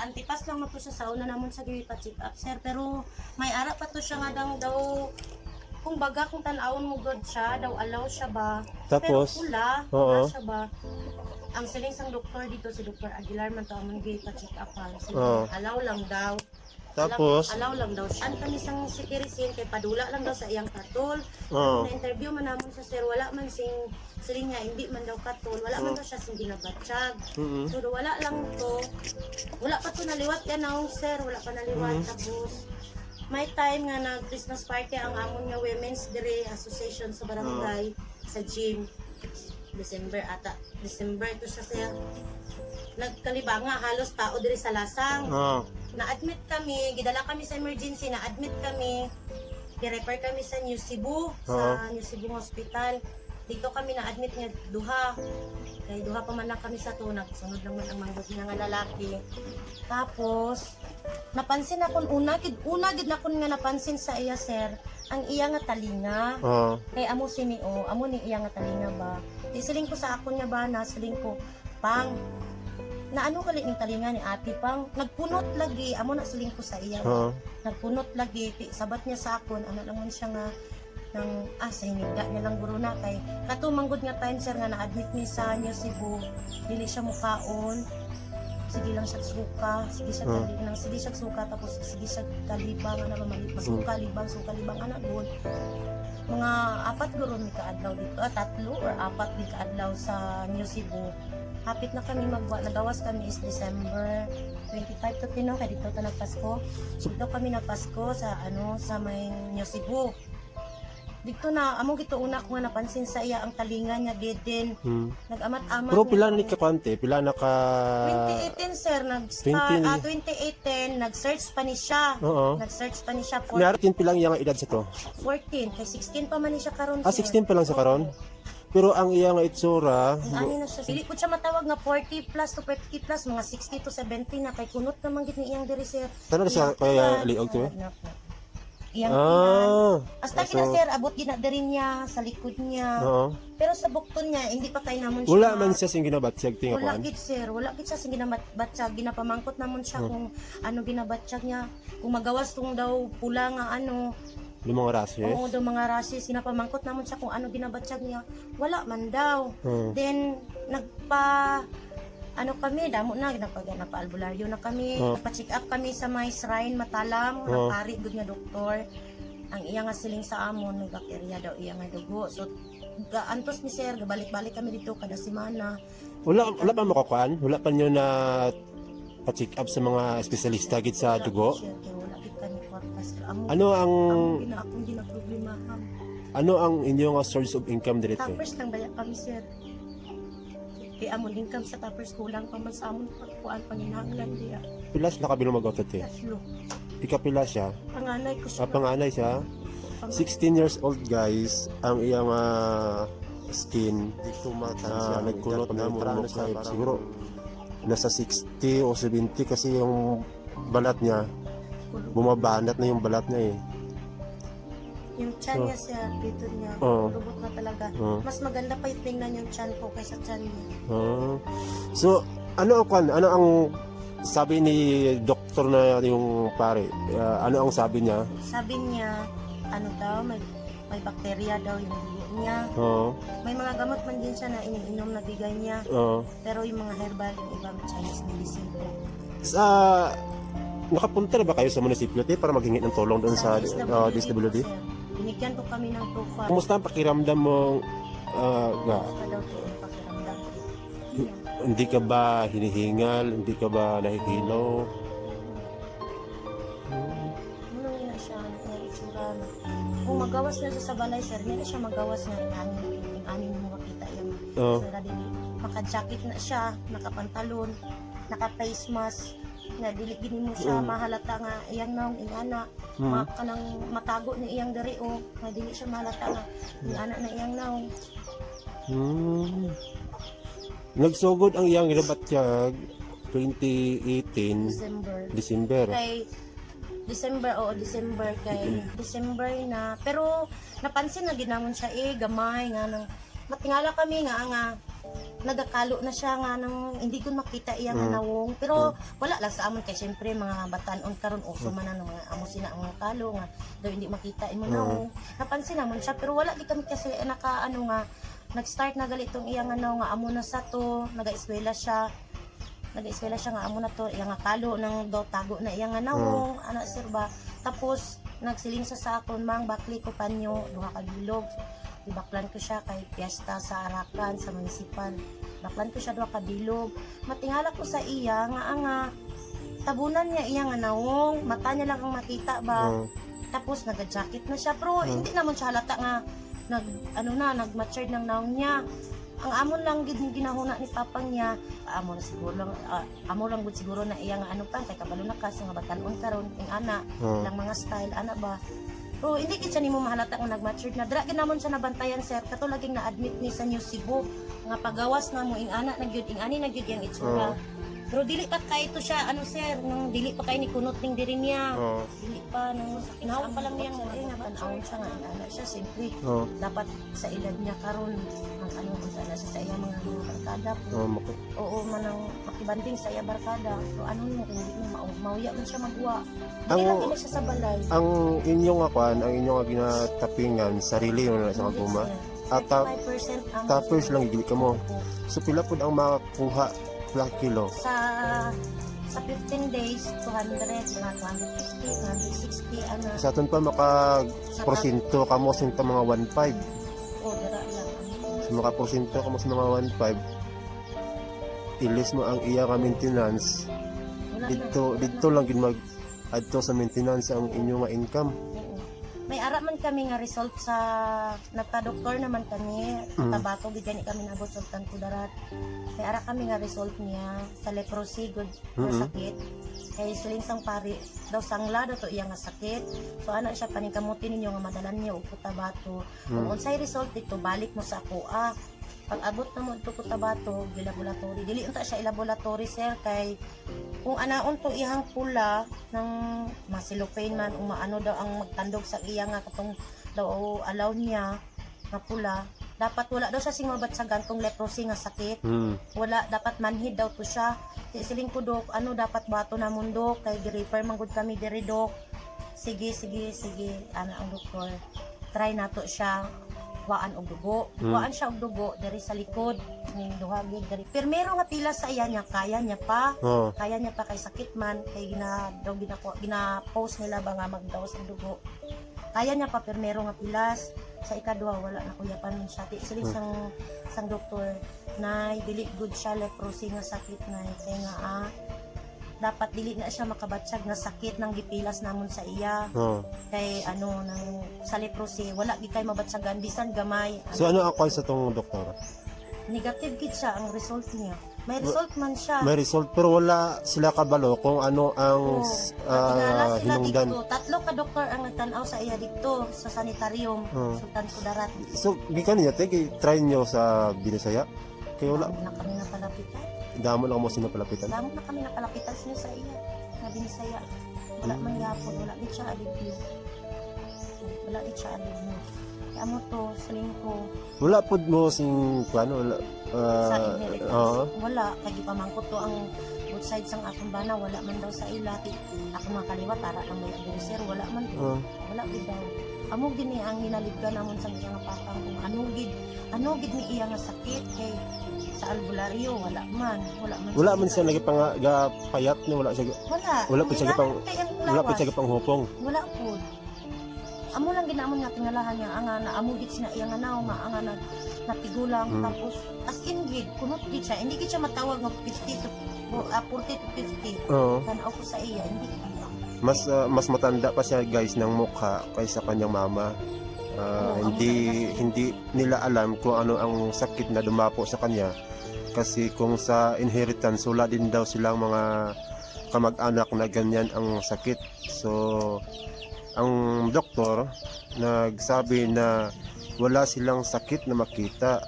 sa antipas lang na po siya sa una namon sa giwi pa check up sir pero may ara pa to siya nga daw daw kung baga kung tanawon mo god siya daw allow siya ba Tapos? pero pula Oo. wala siya ba ang siling sang doktor dito si Dr. Aguilar man to amon giwi pa check up ha Oo. allow lang daw Tapos? Alaw lang daw siya. Ang kanisang si Kirisin, kay padula lang daw sa iyang katol. Oo. Na-interview man namon sa sir, wala man sing siling nga, hindi man daw katol. Wala man daw siya sing ginabatsyag. Mm-mm. So, wala lang to. Wala pa to naliwat yan na sir. Wala pa naliwat. Tapos, may time nga nag Christmas party ang amon nga Women's Day Association sa barangay sa gym. December ata. December to siya sir. Nagkalibanga halos tao diri sa lasang Oo. na-admit kami, gidala kami sa emergency, na-admit kami, i-refer kami sa New Cebu, sa New Cebu Hospital. Dito kami na-admit nga duha. Kay duha pa man lang kami sa tunag, sunod lang man ang manggot niya nga lalaki. Tapos, napansin akon una, gid una gid na kon nga napansin sa iya sir, ang iya nga talinga. Oo. Kay amo si Nio, amo ni iya nga talinga ba. Di siling ko sa akon nga ba na siling ko pang na ano kali ning talinga ni ate pang? Nagpunot lagi. Amo na siling ko sa iya. Oo. nagpunot lagi. Ti sabat niya sa akon. Ano lang man siya nga nang ah sa hiniga niya lang guro na kay. Katumangod nga time sir nga na-admit ni sa New Cebu. Dili siya mukaon. Sige lang siya suka. Sige siya Hmm. kali nang sige siya suka tapos sige siya kalibang ana mamalit suka libang suka libang ana doon mga apat guro ni kaadlaw dito. Ah, tatlo or apat ni kaadlaw sa New Cebu hapit na kami magwa nagawas kami is December 25 to Tino kay dito ta nagpasko dito kami nagpasko sa ano sa may New Cebu dito na among gito una ko nga napansin sa iya ang talinga niya gid din Hmm. nag-amat-amat Pero niya. pila na ni ka kwante? Pila na ka... 2018 sir nag-start 20 ah, 2018 nag-search pa ni siya Oo. nag-search pa ni siya for Narating pilang iyang edad sa to? 14 kay 16 pa man ni siya karon Ah, 16 pa lang sa karon? Pero ang iyang itsura, Ano na siya? Dili ko siya matawag nga 40 plus to 50 plus, mga 60 to 70 na kay kunot naman gid ni iyang diri sir. Tanong na siya kaya liog to, eh? Ah. Iyang tiyan. ah, Hasta so- kita sir, abot gina diri niya sa likod niya. oo. Pero sa bukton niya, hindi pa kay namon siya. Wala ma- man siya sing ginabatsag tinga Wala kuan. gid sir, wala gid siya sing ginabatsyag, ginapamangkot namon siya Hmm. kung ano ginabatsyag niya. Kung magawas tong daw pula nga ano, Mga rashes. oo daw mga rashes, ginapamangkot namon siya kung ano ginabatsyag niya. Wala man daw. Oo. Then, nagpa, ano kami, damo na, nagpa, nagpa-albularyo na kami, Oh. nagpa-check up kami sa may shrine, matalam, Oh. nagpari, good nga doktor. Ang iya nga siling sa amon, may bakterya daw iya nga dugo. So, gaantos ni sir, balik-balik kami dito kada semana. Wala wala pa makakuan? Wala pa niyo na pa-check up sa mga espesyalista gid sa dugo? Ano ang akong ginaproblema. ano ang inyong source of income dito? Tappers lang baya kami, sir. Kaya amon income sa tappers kulang pa man sa amon pagkuan panginahanglan diya. Pilas na kabilong magatot eh. Tatlo. Ikapila siya. Panganay ko siya. Ah, panganay siya. 16 years old guys, ang iyang ah, skin ah, nagkulot na murano sa siguro nasa 60 o 70 kasi yung balat niya bumabanat na yung balat niya eh. Yung chan niya siya, dito niya, Oo. lubot na talaga. Oo. Mas maganda pa yung tingnan yung chan ko kaysa chan niya. Ah. So, ano kwan? Ano ang sabi ni doktor na yung pare? Ah, ano ang sabi niya? Sabi niya, ano daw, may, may bakterya daw yung dugo niya. Oo. May mga gamot man din siya na iniinom na bigay niya. Oo. Pero yung mga herbal, yung ibang Chinese medicine po. sa nakapunta na ba kayo sa municipality para maghingi ng tulong doon sa uh, DSWD? po, sir. Binigyan po kami ng profile. Kumusta ang pakiramdam mo uh, ga, Basta daw po yung pakiramdam. hindi ka ba hinihingal, hindi ka ba nahihilaw? Ano na siya, ang itsura na. Kung magawas na siya sa balay, sir, hindi na siya magawas na yung aning, yung aning mo makita yung Oo. Sira din. Naka-jacket na siya, nakapantalon, naka-face mask, na dili gini mo siya Mm. mahalata nga iyang naong ingana mm. kanang matago ni iyang diri o nga dili siya mahalata nga ingana na iyang naong Hmm. Nagsugod ang iyang ginabatyag 2018 December December. kay December o December kay December na pero napansin na ginamon siya eh gamay nga nang matingala kami nga nga nagakalo na siya nga nang hindi ko makita iya nga Mm. nawong. Pero wala lang sa amon kay syempre mga batanon karon uso man na ng mga amo sina ang mga kalo nga daw hindi makita imo Mm. nawong. Napansin naman siya pero wala di kami kasi naka ano nga nag-start na galitong iya nga naw nga amo na sa to naga-eskwela siya. Nag-eskwela siya nga amo na to iya nga kalo nang daw tago na iya nga nawong ana sir ba. Tapos nagsiling sa sa akon mang bakli ko panyo duha ka bilog ibaklan ko siya kay piyesta sa Arakan sa municipal. Baklan ko siya duha ka bilog matingala ko sa iya nga nga tabunan niya iya nga nawong mata niya lang ang makita ba? Oh. tapos naga-jacket na siya pero Hmm. hindi naman siya halata nga nag ano na nag-matured ng naong niya. Ang amon lang gid ginahuna ni papang niya. Amo na siguro lang ah, amo lang gud siguro na iya nga ano pa kay kabalo na kasi nga batanon karon ing ana. Oh. lang mga style ana ba pero hindi siya nimo mahalata nga nag-matured na. Dra ginamon siya nabantayan sir. Kato laging na-admit ni sa New Cebu. Nga pagawas na mo ing ana na gyud ing ani na gyud yang itsura. Oo. Pero dili pa kay ito siya ano sir nang dili pa kay ni kunot ning diri niya Oh. dili pa nung inawon pa lang niya nga eh nga tanawon siya nga ana siya simple Oh. dapat sa edad niya karon ang ano unta na siya sa iya mga barkada po Oh. mak- oo man ang makibanding sa iya barkada so ano mo kung hindi mo mau mauya man siya magwa Ang- hindi lang siya sa balay ang inyong akuan, ang inyong nga ginatapingan, sarili na sa kaguma. At ta- 5% ang tapos lang igili ka mo. So pila pud ang makakuha ka kilo. sa sa 15 days 200 mga 250 260 ano Sa aton pa maka sa porsyento kamo sinta mga 1.5. oh, dara lang Sa maka porsyento kamo sa mga 1.5. Ilis mo ang iya nga maintenance. Dito dito lang gid mag adto sa maintenance ang inyong nga income. May ara man kami nga result sa nagpa-doktor naman kami, Mm. tabato gid kami nabot sa Tankudarat. May ara kami nga result niya sa leprosy good nga Mm-mm. sakit. Kay siling sang pari daw sangla daw to iya nga sakit. So ana siya paningkamuti ninyo nga madalan niyo og kutabato. Kung Mm. unsay result dito balik mo sa kuha. Pag abot na mo ito kutabato, laboratory. Dili unta siya laboratory sir kay kung anaon to ihang pula ng masilopane man o maano daw ang magtandog sa iya nga katong daw alaw niya nga pula dapat wala daw siya sing mabatsagan tong leprosy nga sakit. Hmm. wala dapat manhid daw to siya. Siling ko dok ano dapat bato na mundo kay gi-refer man gud kami diri dok. Sige sige sige ana ang doktor. Try nato siya kuhaan og dugo. Mm. siya og dugo diri sa likod. Ning duha gid diri pirmero nga pila sa iya niya. Kaya niya pa. Oh. kaya niya pa kay sakit man. Kay gina daw gina, gina post nila ba nga magdaos ang dugo. Kaya niya pa pirmero nga pilas sa ikadua wala na kuyapan man siya. Di sila Hmm. sang sang doktor. Na dili good siya. Leprosy nga sakit na kay nga ah dapat dili na siya makabatsyag nga sakit nang gipilas namon sa iya Oh. kay ano nang sa leprosy wala gi kay mabatsagan bisan gamay So ano ako sa tong doktor? negative gid siya ang result niya may result man siya May result pero wala sila kabalo kung ano ang Natingala sila hinungdan. dito. Tatlo ka doktor ang nagtanaw sa iya dito sa sanitarium, Oo. Sultan Kudarat. So gikan niya te try nyo sa Binisaya. Kaya wala Damo na kami napalapitan. Damo lang mo sinapalapitan. Damo na kami napalapitan sila sa iya. Nga binisaya. Wala man yapon, wala di siya alibyo. Wala di siya alibyo. Kaya mo to, saling ko, Wala pud mo sing plano wala. sa ah, inheritance. oo. Wala, kay gipamangkot to ang both sides ang akong bana, wala man daw sa ila. Ako mga kaliwa, tara lang may advisor, wala man to. Oo. wala gid daw amo gid ni ang hinalibgan namon sa nga patang kung ano gid ano gid ni iya nga sakit kay sa albularyo wala man wala man Wala man siya nagipang payat ni wala siya wala wala pa siya Kung gipang- ilan kay ang wala pa siya gipang hupong. wala po amo lang ginamon nga tingalahan niya ang nga na amo gid sina iya nga naw nga ang nga nag natigulang Hmm. tapos as in gid kunot gid siya hindi gid siya matawag nga 50 to uh, 40 to 50 Oo. tanaw ko sa iya hindi. Mas ah, mas matanda pa siya guys ng mukha kaysa kanyang mama. Ah, Oo, hindi hindi nila alam kung ano ang sakit na dumapo sa kanya kasi kung sa inheritance wala din daw silang mga kamag-anak na ganyan ang sakit. So ang doktor nagsabi na wala silang sakit na makita.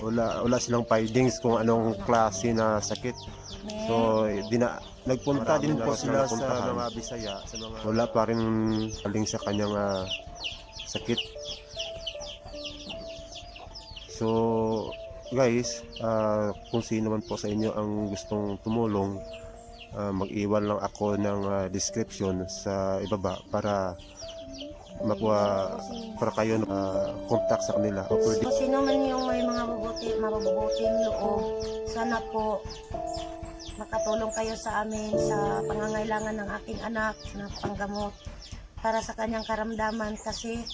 Wala wala silang findings kung anong klase na sakit. So, dina, nagpunta Marami din po sila sa mga Bisaya. Sa mga... Wala pa rin aling sa kanyang ah, sakit. So, guys, ah, kung sino man po sa inyo ang gustong tumulong, ah, mag-iwan lang ako ng ah, description sa ibaba para makuha para kayo uh, contact sa kanila o pwede Kung sino man yung may mga mabubuti, mabubuting loob, sana po makatulong kayo sa amin sa pangangailangan ng aking anak na panggamot para sa kanyang karamdaman kasi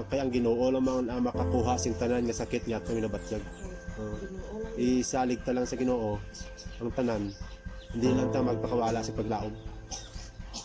ang kaya ang Ginoo lamang ang makakuha sing tanan nga sakit nga kami nabatyag Oo. isalig ta lang sa Ginoo ang tanan. Hindi lang ta magpakawala sa paglaom